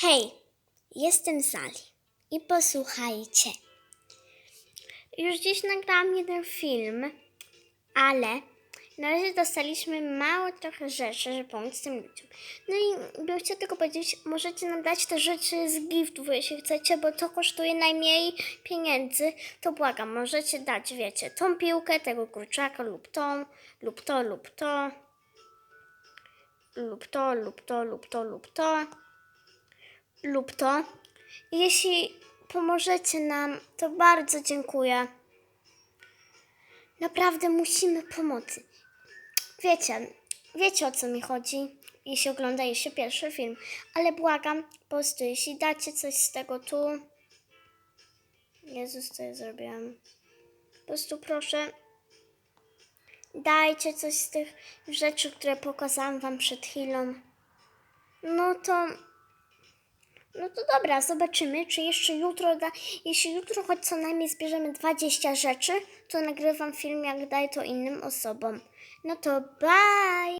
Hej, jestem Sali i posłuchajcie. Już dziś nagrałam jeden film, ale na razie dostaliśmy mało trochę rzeczy, żeby pomóc tym ludziom. No i bym chciała tylko powiedzieć, możecie nam dać te rzeczy z giftów, jeśli chcecie, bo to kosztuje najmniej pieniędzy, to błagam, możecie dać, wiecie, tą piłkę, tego kurczaka lub tą, lub to, lub to, lub to, lub to, lub to, lub to lub to. Jeśli pomożecie nam, to bardzo dziękuję. Naprawdę musimy pomocy. Wiecie, wiecie o co mi chodzi, jeśli oglądaliście pierwszy film, ale błagam, po prostu jeśli dacie coś z tego tu. Jezus, co ja zrobiłam? Po prostu proszę, dajcie coś z tych rzeczy, które pokazałam wam przed chwilą. No to no to dobra, zobaczymy, czy jeszcze jutro da. Jeśli jutro choć co najmniej zbierzemy 20 rzeczy, to nagrywam film, jak daję to innym osobom. No to bye!